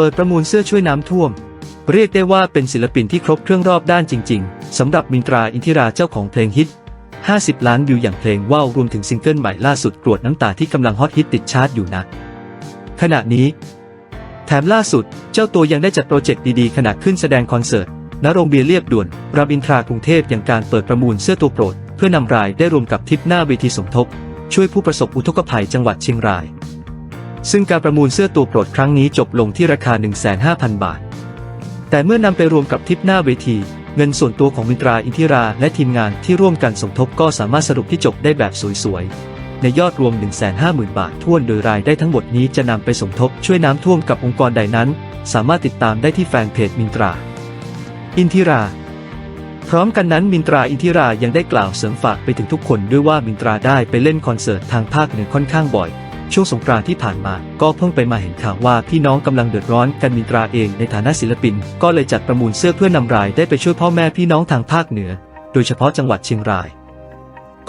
เปิดประมูลเสื้อช่วยน้ำท่วม เรียกได้ว่าเป็นศิลปินที่ครบเครื่องรอบด้านจริง ๆสำหรับมินตราอินทิราเจ้าของเพลงฮิต 50 ล้านวิวอย่างเพลงว่าวรวมถึงซิงเกิลใหม่ล่าสุดกรวดน้ำตาที่กำลังฮอตฮิตติดชาร์ตอยู่นะ ขณะนี้ แถมล่าสุดเจ้าตัวยังได้จัดโปรเจกต์ดีๆขณะขึ้นแสดงคอนเสิร์ตณโรงเบียร์เรียบด่วนรามอินทรากรุงเทพอย่างการเปิดประมูลเสื้อตัวโปรด เพื่อนำรายได้รวมกับทริปหน้าเวทีสมทบ ช่วยผู้ประสบอุทกภัยจังหวัดเชียงราย ซึ่งการประมูลเสื้อตัวโปรดครั้งนี้จบลงที่ราคา 150,000บาท แต่เมื่อนำไปรวมกับทริปหน้าเวที เงินส่วนตัวของมินตราอินทิราและทีมงานที่ร่วมกันสมทบก็สามารถสรุปที่จบได้แบบสวยๆ ในยอดรวม 150,000 บาทท้วนโดยรายได้ทั้งหมดนี้จะนำไปสมทบช่วยน้ำท่วมกับองค์กรใดนั้น สามารถติดตามได้ที่แฟนเพจมินตรา อินทิราพร้อมกันนั้นมินตราอินทิรายังได้กล่าวเสริมฝากไปถึงทุกคนด้วยว่ามินตราได้ไปเล่นคอนเสิร์ตทางภาคเหนือค่อนข้างบ่อย ช่วงสงกรานต์ที่ผ่านมา ก็เพิ่งไปมาเห็นข่าวว่าพี่น้องกำลังเดือดร้อนกันมินตราเองในฐานะศิลปิน ก็เลยจัดประมูลเสื้อเพื่อนำรายได้ไปช่วยพ่อแม่พี่น้องทางภาคเหนือ โดยเฉพาะจังหวัดเชียงราย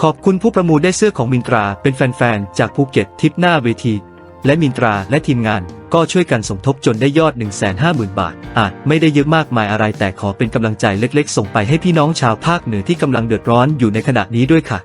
ขอบคุณผู้ประมูลได้เสื้อของมินตราเป็นแฟนๆจากภูเก็ตทิปหน้าเวที และมินตราและทีมงานก็ช่วยกันสมทบจนได้ยอด 150,000 บาท อาจไม่ได้เยอะมากมายอะไรแต่ขอเป็นกำลังใจเล็กๆ ส่งไปให้พี่น้องชาวภาคเหนือที่กำลังเดือดร้อนอยู่ในขณะนี้ด้วยค่ะ